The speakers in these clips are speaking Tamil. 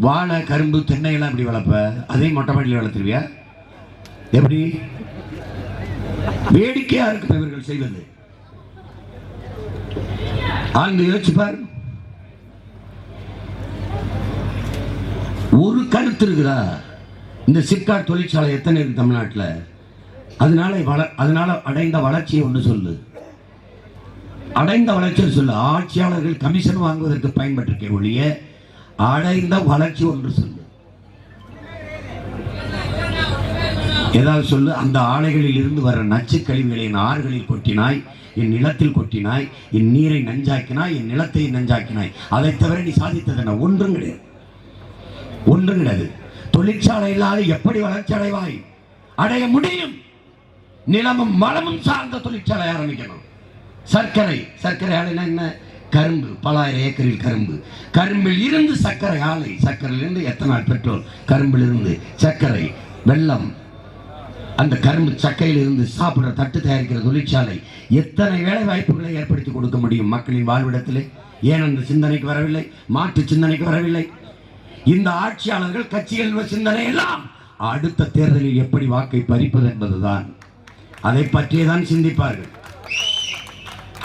வாழை கரும்பு தென்னை எல்லாம் வளர்ப்ப? அதையும் மொட்டை மாடியில் வளர்த்துருவியா? எப்படி? வேடிக்கையா இருக்கு இவர்கள் செய்வது. ஆழ்ந்து யோசிப்பார் ஒரு கருத்து இருக்குதா? இந்த சிப்காட் தொழிற்சாலை எத்தனை இருக்கு தமிழ்நாட்டில்? அதனால வள அதனால அடைந்த வளர்ச்சியை ஒன்று சொல்லு. அடைந்த வளர்ச்சியை சொல்லு. ஆட்சியாளர்கள் கமிஷன் வாங்குவதற்கு பயன்பட்டிருக்கே ஒழிய அடைந்த வளர்ச்சி ஒன்று சொல்லு. ஏதாவது சொல்லு அந்த ஆலைகளில் இருந்து வர நச்சு கழிவுகளை என் ஆறுகளில் கொட்டினாய் என் நிலத்தில் கொட்டினாய் என் நீரை நஞ்சாக்கினாய் என் நிலத்தை நஞ்சாக்கினாய். அதை தவிர நீ சாதித்தது என்ன? ஒன்றும் கிடையாது. ஒன்றும் கிடையாது. தொழிற்சாலை இல்லாத எப்படி வளர்ச்சி அடைவாய்? அடைய முடியும். நிலமும் மலமும் சார்ந்த தொழிற்சாலை ஆரம்பிக்கணும். சர்க்கரை. சர்க்கரை ஆலைனா என்ன? கரும்பு பலாயிரம் ஏக்கரில் கரும்பு. கரும்பில் இருந்து சர்க்கரை ஆலை சர்க்கரையிலிருந்து எத்தனால் பெட்ரோல்? கரும்பில் இருந்து சர்க்கரை வெள்ளம். அந்த கரும்பு சக்கையில் இருந்து தட்டு தயாரிக்கிற தொழிற்சாலை எத்தனை வேலை வாய்ப்புகளை ஏற்படுத்தி கொடுக்க முடியும் மக்களின் வாழ்விடத்திலே? ஏன் அந்த சிந்தனைக்கு வரவில்லை? மாற்று சிந்தனைக்கு வரவில்லை. இந்த ஆட்சியாளர்கள் கட்சிகள் சிந்தனை எல்லாம் அடுத்த தேர்தலில் எப்படி வாக்கை பறிப்பது என்பதுதான். அதை பற்றியே தான் சிந்திப்பார்கள்.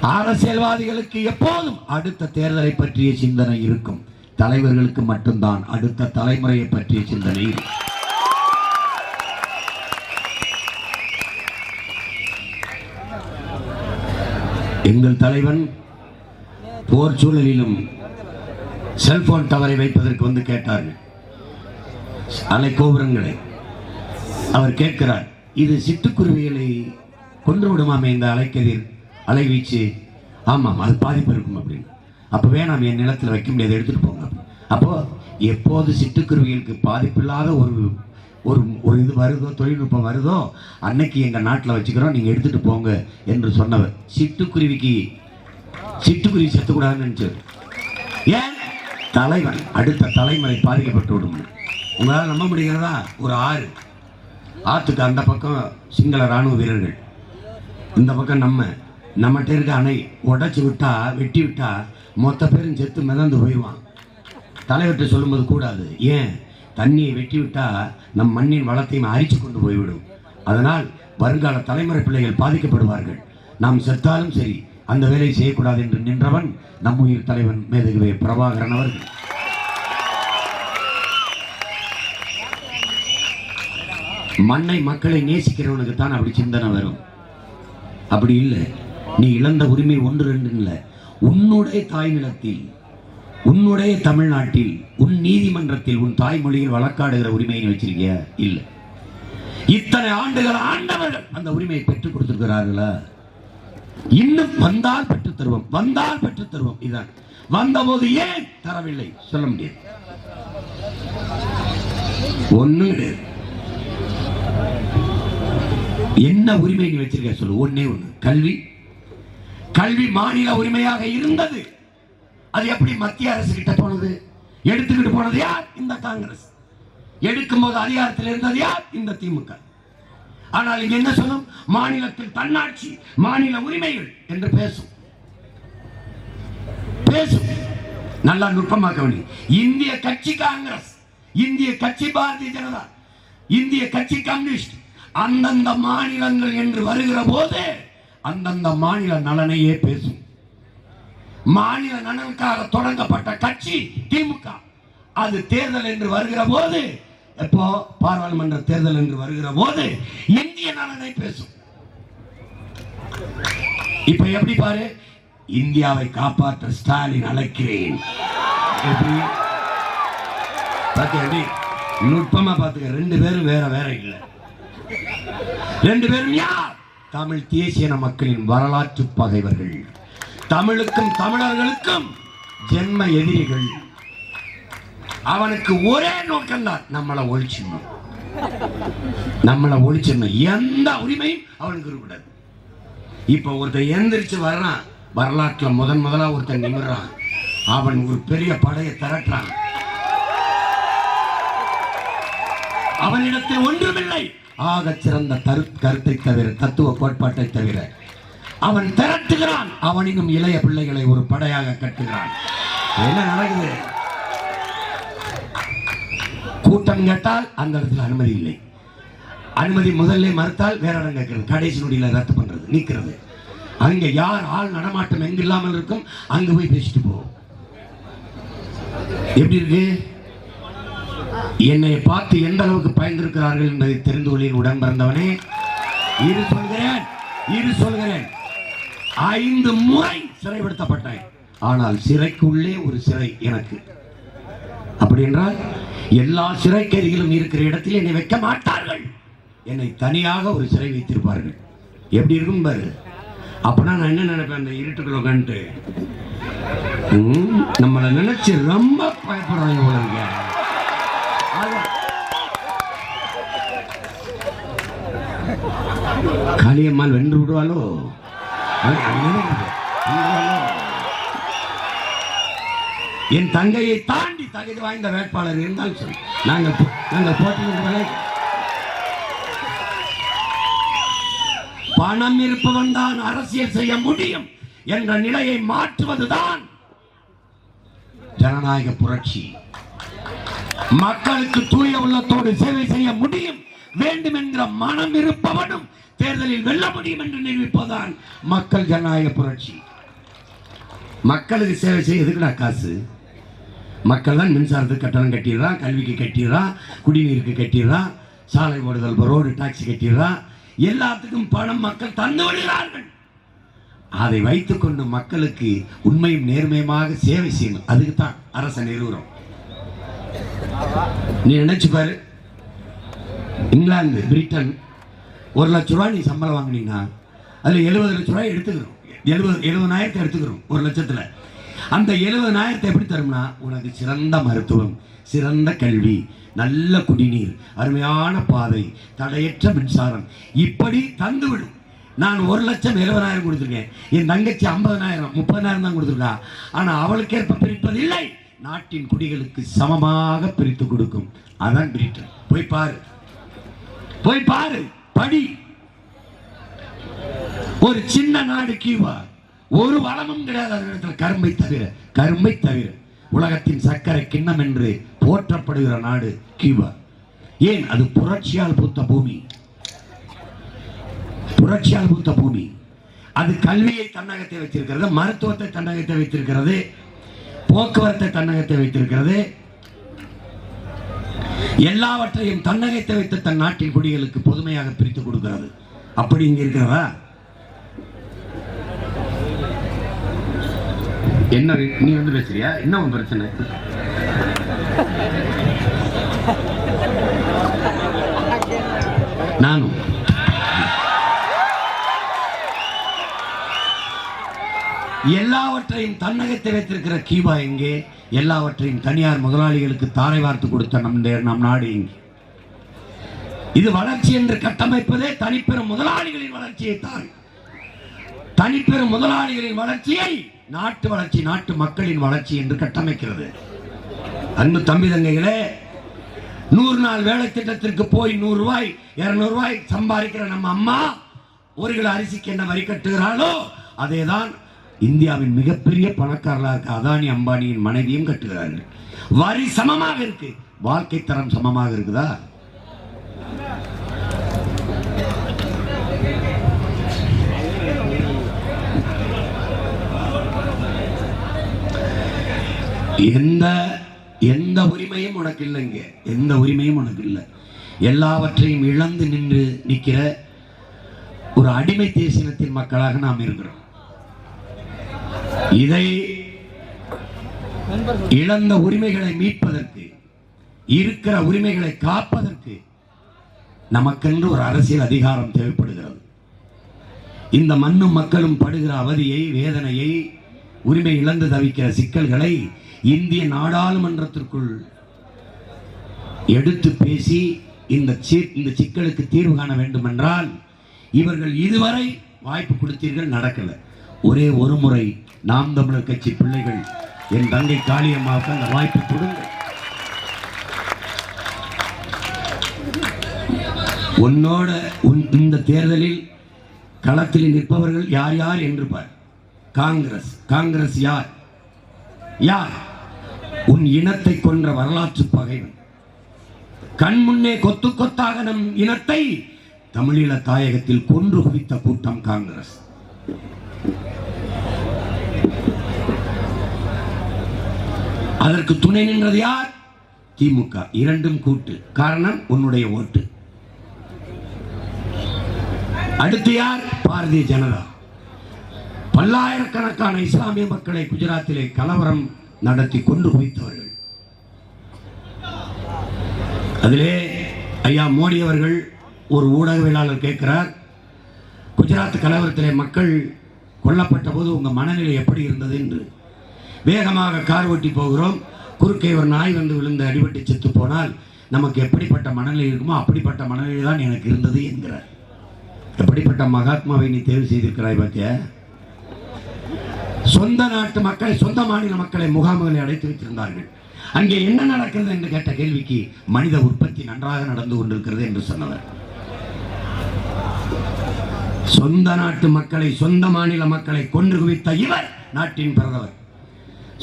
அரசியல்வாதிகளுக்கு எப்போதும் அடுத்த தேர்தலை பற்றிய சிந்தனை இருக்கும். தலைவர்களுக்கு மட்டும்தான் அடுத்த தலைமுறையை பற்றிய சிந்தனை எங்கள் தலைவன் போர் சூழலிலும் செல்போன் டவரை வைப்பதற்கு வந்து கேட்டார்கள். அலை கோபுரங்களை அவர் கேட்கிறார். இது சிட்டுக்குருவிகளை கொன்று விடுமாமே இந்த அலைக்கதிர்? அலைவீச்சு. ஆமாம் அது பாதிப்பு இருக்கும் அப்படின்னு. அப்போ வேணாம் என் நிலத்தில் வைக்க முடியாது எடுத்துகிட்டு போங்க அப்போது எப்போது சிட்டுக்குருவிகளுக்கு பாதிப்பில்லாத ஒரு ஒரு ஒரு இது வருதோ தொழில்நுட்பம் வருதோ அன்னைக்கு எங்கள் நாட்டில் வச்சுக்கிறோம் நீங்கள் எடுத்துகிட்டு போங்க என்று சொன்னவர். சிட்டுக்குருவிக்கு சிட்டுக்குருவி செத்துக்கூடாதுன்னு நினைச்சது ஏன்? தலைவன் அடுத்த தலைமுறை பாதிக்கப்பட்டு விடும். உங்களால் நம்ப முடிகிறதா? ஒரு ஆறு. ஆற்றுக்கு அந்த பக்கம் சிங்கள ராணுவ வீரர்கள். இந்த பக்கம் நம்ம. நம்மகிட்ட இருக்க அணை உடச்சி விட்டா வெட்டி விட்டா மொத்த பேரும் செத்து மிதந்து போயிடுவான். தலைவர்கிட்ட சொல்லும்போது கூடாது. ஏன்? தண்ணியை வெட்டி விட்டா நம் மண்ணின் வளத்தையும் அரிச்சு கொண்டு போய்விடும். அதனால் வருங்கால தலைமுறை பிள்ளைகள் பாதிக்கப்படுவார்கள். நாம் செத்தாலும் சரி அந்த வேலையை செய்யக்கூடாது என்று நின்றவன் நம் உயிர் தலைவன் மேதகுவே பிரபாகரன் அவர்கள். மண்ணை மக்களை நேசிக்கிறவனுக்கு தான் அப்படி சிந்தனை வரும். அப்படி இல்லை. நீ இழந்த உரிமை ஒன்று ரெண்டு இல்லை. உன்னுடைய தாய் நிலத்தில் உன்னுடைய தமிழ்நாட்டில் உன் நீதிமன்றத்தில் உன் தாய்மொழியில் வழக்காடுகிற உரிமையை நீ வச்சிருக்கிய? இல்லை. இத்தனை ஆண்டுகள் ஆண்டவர்கள் அந்த உரிமையை பெற்றுக் கொடுத்திருக்கிறார்களா? இன்னும் வந்தால் பெற்றுத் தருவோம் வந்தால் பெற்றுத் தருவோம். இதான். வந்தபோது ஏன் தரவில்லை? சொல்ல முடியாது. ஒண்ணும் கிடையாது. என்ன உரிமை நீ வச்சிருக்க சொல்லு. ஒன்னே ஒண்ணு. கல்வி கல்வி மாநில உரிமையாக இருந்தது. அது எப்படி மத்திய அரசு கிட்ட போனது? எடுத்துக்கிட்டு போனது யார்? இந்த காங்கிரஸ். எடுக்கும் போது அதிகாரத்தில் இருந்தது யார்? இந்த திமுக. ஆனால் இங்க என்ன சொல்லும்? மாநிலத்தில் தன்னாட்சி மாநில உரிமைகள் என்று பேசும். பேசும். நல்லா நுட்பமாக்க வேண்டிய இந்திய கட்சி காங்கிரஸ் இந்திய கட்சி பாரதிய ஜனதா இந்திய கட்சி கம்யூனிஸ்ட் அந்தந்த மாநிலங்கள் என்று வருகிற போது அந்தந்த மாநில நலனையே பேசும். மாநில நலனுக்காக தொடங்கப்பட்ட கட்சி திமுக. அது தேர்தல் என்று வருகிற போது எப்போ? பாராளுமன்ற தேர்தல் என்று வருகிற போது இந்திய நலனை பேசும். இப்ப எப்படி பாரு? இந்தியாவை காப்பாற்ற ஸ்டாலின் அழைக்கிறேன். எப்படி? நுட்பமா பாத்துக்க ரெண்டு பேரும் வேற வேற இல்ல. ரெண்டு பேரும் யார்? தமிழ் தேசியன மக்களின் வரலாற்று பகைவர்கள். தமிழுக்கும் தமிழர்களுக்கும் ஜென்ம எதிரிகள். அவனுக்கு ஒரே நோக்கம்தான் நம்மளை ஒழிச்சிடணும். நம்மளை ஒழிச்சிடணும். எந்த உரிமையும் அவனுக்கு இருக்கக்கூடாது இப்ப ஒருத்தன் எந்திரிச்சு வர்றான் வரலாற்றுல முதன் முதலா ஒருத்தன் நிமிடுறான் அவன் ஒரு பெரிய படையை திரட்டுறான். அவனிடத்தில் ஒன்றுமில்லை. ஆகச் சிறந்த தரு கருத்தை தவிர தத்துவ கோட்பாட்டை தவிர அவன் திரட்டுகிறான். அவனினும் இளைய பிள்ளைகளை ஒரு படையாக கட்டுகிறான். என்ன நடக்குது? கூட்டம் கேட்டால் அந்த இடத்துல அனுமதி இல்லை. அனுமதி முதல்ல மறுத்தால் வேற இடம் கேட்கறது கடைசி நொடியில் ரத்து பண்றது நீக்கிறது. அங்க யார் ஆள் நடமாட்டம் எங்க இல்லாமல் இருக்கும் அங்க போய் பேசிட்டு போவோம் எப்படி இருக்கு? என்னை பார்த்து எந்த அளவுக்கு பயந்திருக்கிறார்கள் என்பதை தெரிந்து கொள்ளின் உடன் பிறந்தவனே இரு சொல்கிறேன் இரு சொல்கிறேன். ஐந்து முறை சிறைப்படுத்தப்பட்டேன். ஆனால் சிறைக்குள்ளே ஒரு சிறை எனக்கு. அப்படி என்றால் எல்லா சிறை கைதிகளும் இருக்கிற இடத்தில் என்னை வைக்க மாட்டார்கள். என்னை தனியாக ஒரு சிறை வைத்திருப்பார்கள். எப்படி இருக்கும் பாரு? அப்பனா நான் என்ன நினைப்பேன் அந்த இருட்டுக்குள்ள உட்காந்துட்டு நம்மளை நினைச்சு ரொம்ப பயப்படுறாங்க போல இருக்க அதான். காளியம்மாள் வென்று விடுவாளோ? என் தங்கையை தாண்டி தகுதி வாய்ந்த வேட்பாளர் இருந்தால் சொல்லி நாங்கள் போ- நாங்கள் போட்டியிடுவதை பணம் இருப்பவன் தான் அரசியல் செய்ய முடியும் என்ற நிலையை மாற்றுவதுதான் ஜனநாயக புரட்சி. மக்களுக்கு தூய உள்ளத்தோடு சேவை செய்ய முடியும் வேண்டும் என்ற மனம் இருப்பவனும் தேர்தலில் வெல்ல முடியும் என்று நிரூபிப்பதுதான் மக்கள் ஜனநாயக புரட்சி. மக்களுக்கு சேவை செய்ய எதுக்குடா காசு? மக்கள் தான் மின்சாரத்துக்கு கட்டணம் கட்டிடுறான் கல்விக்கு கட்டிடுறான் குடிநீருக்கு கட்டிடுறான் சாலை ஓடுதல் ரோடு டாக்ஸி கட்டிடுறான் எல்லாத்துக்கும் பணம் மக்கள் தந்து விடுகிறார்கள். அதை வைத்துக்கொண்டு மக்களுக்கு உண்மையும் நேர்மையுமாக சேவை செய்யணும். அதுக்கு தான் அரசை நிறுவனம் நீ நினைச்சு பாரு. இங்கிலாந்து பிரிட்டன். ஒரு லட்ச ரூபாய் நீ சம்பளம் வாங்கினீங்கன்னா அதில் எழுபது லட்ச ரூபாய் எடுத்துக்கிறோம். எழுபது எழுபதாயிரத்தை எடுத்துக்கிறோம் ஒரு லட்சத்தில். அந்த எழுபதாயிரத்தை எப்படி தரும்னா உனக்கு சிறந்த மருத்துவம் சிறந்த கல்வி நல்ல குடிநீர் அருமையான பாதை தடையற்ற மின்சாரம். இப்படி தந்துவிடும். நான் ஒரு லட்சம் எழுபதாயிரம் கொடுத்துருக்கேன். என் தங்கச்சி ஐம்பதனாயிரம் முப்பதனாயிரம் தான் கொடுத்துருக்கா. ஆனால் அவளுக்கேற்ப பிரிப்பதில்லை நாட்டின் குடிகளுக்கு சமமாக பிரித்து கொடுக்கும். அதான் பிரிட்டன். போய் பாரு. போய் பாரு படி. ஒரு சின்ன நாடு கீவா. ஒரு வளமும் கிடையாது அந்த இடத்துல. கரும்பை தவிர கரும்பை தவிர. உலகத்தின் சர்க்கரை கிண்ணம் என்று போற்றப்படுகிற நாடு கியூபா ஏன்? அது புரட்சியால் பூத்த பூமி. புரட்சியால் பூத்த பூமி. அது கல்வியை தன்னகத்தை வைத்திருக்கிறது மருத்துவத்தை தன்னகத்தை வைத்திருக்கிறது போக்குவரத்தை தன்னகத்தை வைத்திருக்கிறது எல்லாவற்றையும் தன்னகைத்து வைத்து தன் நாட்டின் குடிகளுக்கு பொதுமையாக பிரித்து கொடுக்கிறது. அப்படி இங்க இருக்கிறதா? என்ன நீ வந்து பேசுறியா? என்ன உன் பிரச்சனை? நானும். எல்லாவற்றையும் தன்னகத்தை வைத்திருக்கிற கீபா எங்கே? எல்லாவற்றையும் தனியார் முதலாளிகளுக்கு தாரை வார்த்து கொடுத்த நம் நம் நாடு எங்கே? இது வளர்ச்சி என்று கட்டமைப்பதே தனிப்பெரும் முதலாளிகளின் வளர்ச்சியை தான். தனிப்பெரும் முதலாளிகளின் வளர்ச்சியை நாட்டு வளர்ச்சி நாட்டு மக்களின் வளர்ச்சி என்று கட்டமைக்கிறது. அன்பு தம்பி தங்கைகளே நூறு நாள் வேலை திட்டத்திற்கு போய் நூறு ரூபாய் இருநூறு ரூபாய் சம்பாதிக்கிற நம்ம அம்மா ஒரு கிலோ அரிசிக்கு என்ன வரி கட்டுகிறாளோ அதேதான் இந்தியாவின் மிகப்பெரிய பணக்காரர்களாக இருக்க அதானி அம்பானியின் மனைவியும் கட்டுகிறார்கள். வரி சமமாக இருக்கு. வாழ்க்கை தரம் சமமாக இருக்குதா? எந்த எந்த உரிமையும் உனக்கு இல்லைங்க எந்த உரிமையும் உனக்கு இல்லை. எல்லாவற்றையும் இழந்து நின்று நிற்கிற ஒரு அடிமை தேசினத்தின் மக்களாக நாம் இருக்கிறோம். இதை இழந்த உரிமைகளை மீட்பதற்கு இருக்கிற உரிமைகளை காப்பதற்கு நமக்கென்று ஒரு அரசியல் அதிகாரம் தேவைப்படுகிறது. இந்த மண்ணும் மக்களும் படுகிற அவதியை வேதனையை உரிமை இழந்து தவிக்கிற சிக்கல்களை இந்திய நாடாளுமன்றத்திற்குள் எடுத்து பேசி இந்த இந்த சிக்கலுக்கு தீர்வு காண வேண்டும் என்றால் இவர்கள் இதுவரை வாய்ப்பு கொடுத்தீர்கள் நடக்கல. ஒரே ஒரு முறை நாம் தமிழர் கட்சி பிள்ளைகள் என் தங்கை காளியம்மாவுக்கு அந்த வாய்ப்பு கொடுங்க. உன்னோட உன் இந்த தேர்தலில் களத்தில் நிற்பவர்கள் யார் யார் என்று பார். காங்கிரஸ் காங்கிரஸ் யார்? யார்? உன் இனத்தை கொன்ற வரலாற்று பகைவன். கண் முன்னே கொத்து கொத்தாக நம் இனத்தை தமிழீழ தாயகத்தில் கொன்று குவித்த கூட்டம் காங்கிரஸ். அதற்கு துணை நின்றது யார்? திமுக. இரண்டும் கூட்டு. காரணம் உன்னுடைய ஓட்டு. அடுத்து யார்? பாரதிய ஜனதா. பல்லாயிரக்கணக்கான இஸ்லாமிய மக்களை குஜராத்திலே கலவரம் நடத்தி கொண்டு குவித்தவர்கள். அதிலே ஐயா மோடி அவர்கள் ஒரு ஊடகவியலாளர் கேட்கிறார் குஜராத் கலவரத்திலே மக்கள் கொல்லப்பட்ட போது உங்க மனநிலை எப்படி இருந்தது? என்று. வேகமாக கார் ஓட்டி போகிறோம். குறுக்கே ஒரு நாய் வந்து விழுந்து அடிபட்டு செத்து போனால் நமக்கு எப்படிப்பட்ட மனநிலை இருக்குமோ அப்படிப்பட்ட மனநிலை தான் எனக்கு இருந்தது என்கிறார். எப்படிப்பட்ட மகாத்மாவை நீ தேர்வு செய்திருக்கிறாய் பார்த்தியா சொந்த நாட்டு மக்களை சொந்த மாநில மக்களை முகாம்களை அடைத்து வைத்திருந்தார்கள். அங்கே என்ன நடக்கிறது என்று கேட்ட கேள்விக்கு மனித உற்பத்தி நன்றாக நடந்து கொண்டிருக்கிறது என்று சொன்னவர். சொந்த நாட்டு மக்களை சொந்த மாநில மக்களை கொன்று குவித்த இவர் நாட்டின் பிரதமர்.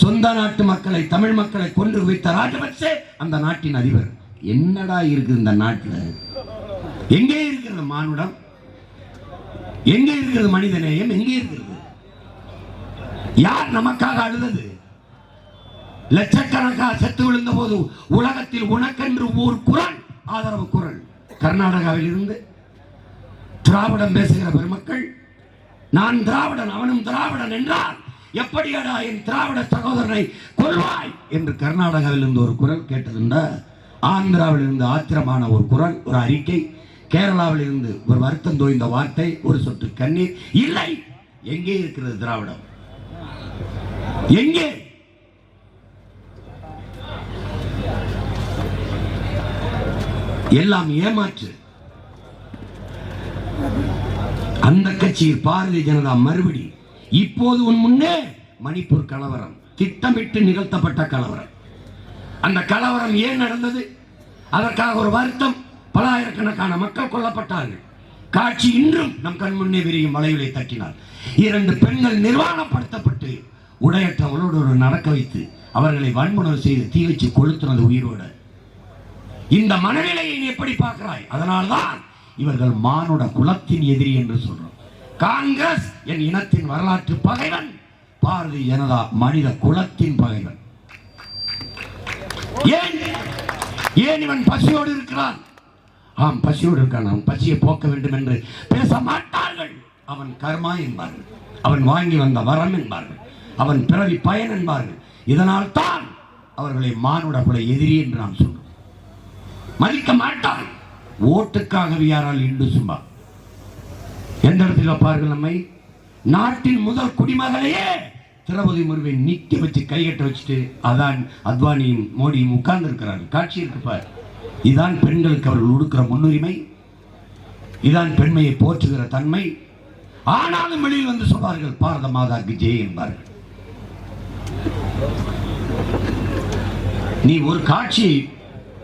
சொந்த நாட்டு மக்களை தமிழ் மக்களை கொன்று குவித்த ராஜபக்சே அந்த நாட்டின் அதிபர். என்னடா இருக்குது இந்த நாட்டில்? எங்கே இருக்கிறது மானுடம்? எங்கே இருக்கிறது மனிதநேயம்? எங்கே இருக்கிறது? யார் நமக்காக அழுதது? லட்சக்கணக்காக செத்து விழுந்த போது உலகத்தில் உனக்கென்று ஒரு குரல் ஆதரவு குரல். கர்நாடகாவில் இருந்து திராவிடம் பேசுகிற பெருமக்கள் நான் திராவிடன் அவனும் திராவிடன் என்றார் எப்படியடா என் திராவிட சகோதரனை கொள்வாய் என்று கர்நாடகாவில் இருந்து ஒரு குரல் கேட்டதுண்டா ஆந்திராவில் இருந்து ஆத்திரமான ஒரு குரல் ஒரு அறிக்கை கேரளாவில் இருந்து ஒரு வருத்தம் தோய்ந்த வார்த்தை ஒரு சொட்டு கண்ணீர். இல்லை எங்கே இருக்கிறது திராவிடம்? எங்கே? எல்லாம் ஏமாற்று. அந்த கட்சியில் பாரதிய ஜனதா மறுபடி இப்போது உன் முன்னே மணிப்பூர் கலவரம் திட்டமிட்டு நிகழ்த்தப்பட்ட கலவரம். அந்த கலவரம் ஏன் நடந்தது? அதற்காக ஒரு வருத்தம். பலாயிரக்கணக்கான மக்கள் கொல்லப்பட்டார்கள். காட்சி இன்றும் நம் கண் முன்னே விரியும் வளைவிலை தட்டினார் இரண்டு பெண்கள் நிர்வாணப்படுத்தப்பட்டு உடையற்றவளோடு ஒரு நடக்க வைத்து அவர்களை வன்முறை செய்து தீ வச்சு கொளுத்துனது உயிரோடு. இந்த மனநிலையை நீ எப்படி பார்க்கிறாய்? அதனால்தான் இவர்கள் மானுட குலத்தின் எதிரி என்று சொல்றோம். காங்கிரஸ் என் இனத்தின் வரலாற்று பகைவன் பாரதிய ஜனதா மனித குலத்தின் பகைவன். ஏன்? ஏன் இவன் பசியோடு இருக்கிறான்? ஆம் பசியோடு இருக்கான் அவன் பசியை போக்க வேண்டும் என்று பேச மாட்டார்கள். அவன் கர்மா என்பார்கள். அவன் வாங்கி வந்த வரம் என்பார்கள். அவன் பிறவி பயன் என்பார்கள். இதனால் தான் அவர்களை மானுட குல எதிரி என்று நாம் சொல்றோம். மதிக்க மாட்டான் ஓட்டுக்காக யாரால் இண்டு சும்மா எந்த இடத்துல பாருங்கள் நம்மை? நாட்டின் முதல் குடிமகளையே திரௌபதி முருவை நிக்க வச்சு கைகட்ட வச்சுட்டு அதான் அத்வானியும் மோடியும் உட்கார்ந்து இருக்கிறார்கள் காட்சி இருக்கு பார். இதான் பெண்களுக்கு அவர்கள் கொடுக்கிற முன்னுரிமை. இதான் பெண்மையை போற்றுகிற தன்மை. ஆனாலும் வெளியில் வந்து சொல்வார்கள் பாரத மாதாக்கு ஜெய் என்பார்கள். நீ ஒரு காட்சி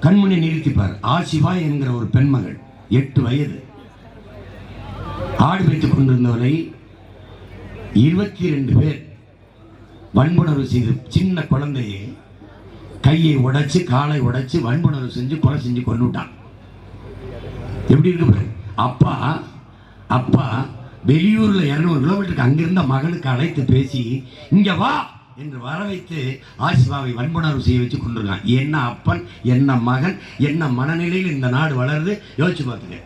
கண்முனை நிறுத்திப்பார். ஆசிவா என்கிற ஒரு பெண்மகள் எட்டு வயது. ஆடு வைத்துக் கொண்டிருந்தவரை இருபத்தி ரெண்டு பேர் வன்புணர்வு செய்து சின்ன குழந்தையை கையை உடைச்சு காலை உடைச்சு வன்புணர்வு செஞ்சு கொலை செஞ்சு கொண்டுட்டான் எப்படி இருக்கு அப்பா அப்பா வெளியூரில் இரநூறு கிலோமீட்டருக்கு அங்கிருந்த மகனுக்கு அழைத்து பேசி இங்கே வா! என்று வர வைத்து ஆசிவாவை வன்புணர்வு செய்ய வச்சு கொண்டிருக்கான் என்ன அப்பன் என்ன மகன் என்ன மனநிலையில் இந்த நாடு வளருது? யோசிச்சு பார்த்துக்க.